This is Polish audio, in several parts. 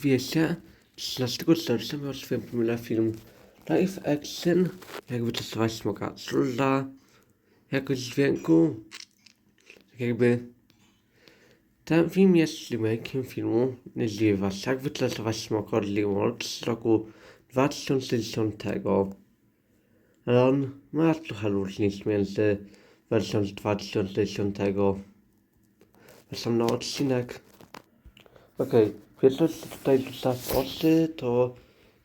wiecie, 13 czerwca miał swoją premierę film Live Action, jak wytestować smoka Zulda, jakość dźwięku, tak jakby ten film jest remake'iem filmu Nie zdziwi was, jak wytestować smoka od World z roku 2010. Ale on ma trochę różnic między wersją z 2010. Wracam na odcinek. Okej, pierwsze co tutaj rzuca w oczy to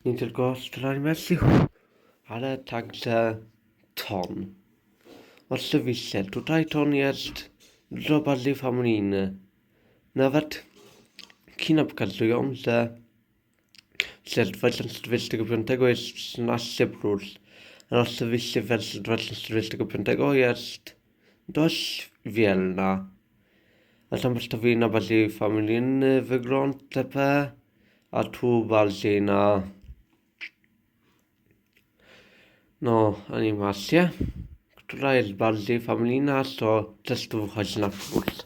nie tylko animacji, ale także ton. Oczywiście, tutaj ton jest dużo bardziej familijny. Nawet kino pokazują, że z 2025 jest 13+. Plus. Ale oczywiście wersja z 2025 jest dość wielna. Tam postawili na bardziej familijny wygląd TP, a tu bardziej na no animację, która jest bardziej familijna, to też tu wychodzi na plus.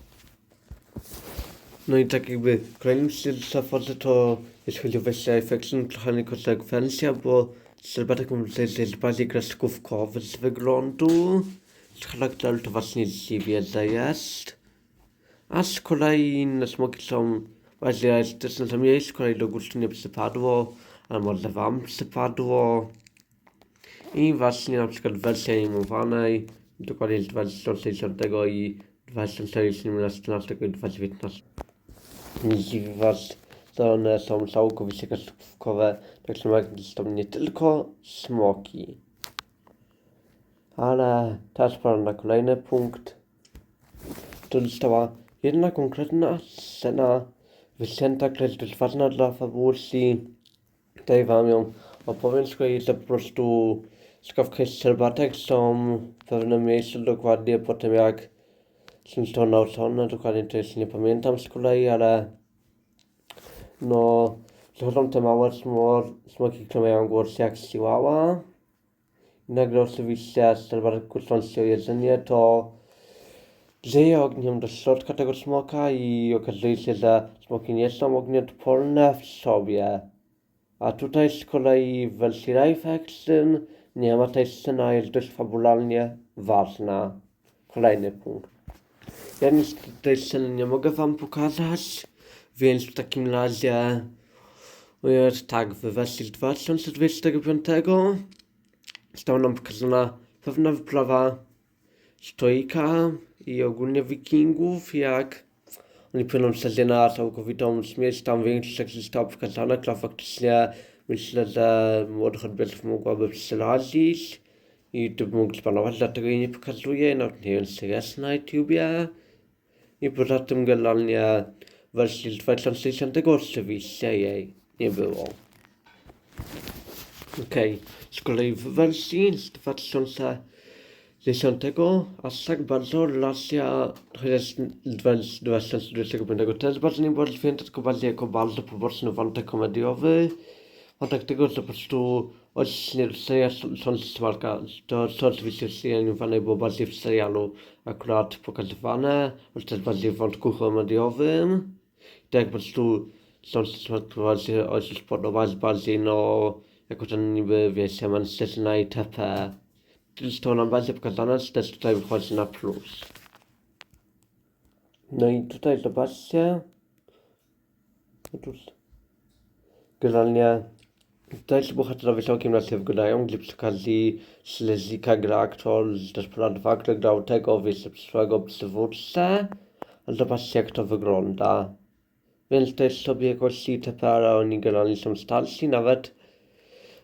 No i tak jakby kolejnym zawodzie to jeśli chodzi o wersję efektywną, trochę niekonsekwencja, bo trzeba taką że jest bardziej kreskówkowy z wyglądu. Z charakteru to właśnie dziwię, że jest. A z kolei inne smoki są bardziej realistyczne, to mi z kolei do gustu nie przypadło, ale może wam przypadło. I właśnie na przykład w wersji animowanej, dokładnie z 2010 i 2014 i 2019. Nie dziwi was, one są całkowicie kreskówkowe, tak samo jak są nie tylko smoki. Ale teraz pora na kolejny punkt. To została jedna konkretna scena wycięta, jest ważna dla fabuły. Tutaj wam ją opowiem, z kolei, że po prostu skawka strzelbatek są w pewnym miejscu dokładnie po tym jak są to nauczone, dokładnie to jeszcze nie pamiętam z kolei, ale no zachodzą te małe smo, smoki, które mają głos jak siłała. I nagle oczywiście strzelbatek kłócąc się jedzenie, to Grzeje ogniem do środka tego smoka i okazuje się, że smoki nie są ognioodporne w sobie. A tutaj z kolei w wersji live action nie ma tej sceny, a jest dość fabularnie ważna. Kolejny punkt. Ja niestety tej sceny nie mogę wam pokazać, więc w takim razie jest tak, w wersji z 2025 została nam pokazana pewna wyprawa stoika i ogólnie wikingów, jak oni płyną wtedy na całkowitą śmierć, tam większość została pokazana, która faktycznie myślę, że młodych odbiorców mogłaby przerazić i to by mógł spanować, dlatego jej nie pokazuje, no nie wiem, czy jest na YouTubie. I poza tym generalnie wersji z 2010 oczywiście jej nie było. Okej, okay. z kolei w wersji z 2000 10 aż tak bardzo relacja, chociaż 2025 też bardzo nie była święta, tylko bardziej jako bardzo poboczny wątek komediowy. Wątek tego, że po prostu odciśnie seria Sąd to co oczywiście animowanej było bardziej w serialu akurat pokazywane, też bardziej w wątku komediowym. I tak po prostu Sąd Smarka bardziej ojciec podobać bardziej no, jako ten niby wiecie, mężczyzna i Zostało nam bardziej pokazane, też tutaj wychodzi na plus. No i tutaj zobaczcie. Generalnie tutaj ci bohaterowie całkiem raczej wyglądają, gdzie przy okazji Ślezika gra aktor z Despera 2, który grał tego, wiecie, przyszłego przywódcę. Zobaczcie jak to wygląda. Więc to jest sobie jakoś TPR, oni generalnie są starsi, nawet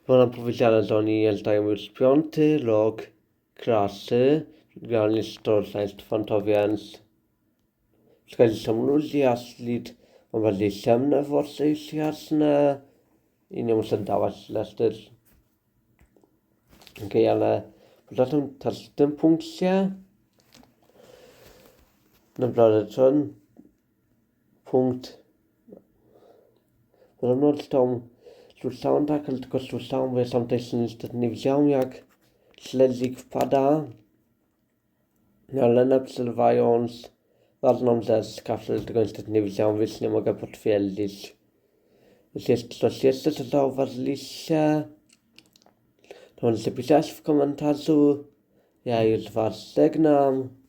bo nam powiedziane, że oni jeżdżają już piąty rok klasy. Generalnie jest to państwo, to więc wtedy są ludzie, Slit ma bardziej ciemne włosy niż jasne i nie muszę dawać lestyć. Okej, okay, ale poza tym też w tym punkcie. Naprawdę ten punkt. Podobno tą Słyszałem tak, ale tylko słyszałem, bo ja sam też niestety nie widziałem jak śledzik wpada. Ale naprzerywając ważną rzecz, każdy tego niestety nie widziałem, więc nie mogę potwierdzić. Jeśli jest coś jeszcze, co zauważyliście, to możecie pisać w komentarzu. Ja już was żegnam.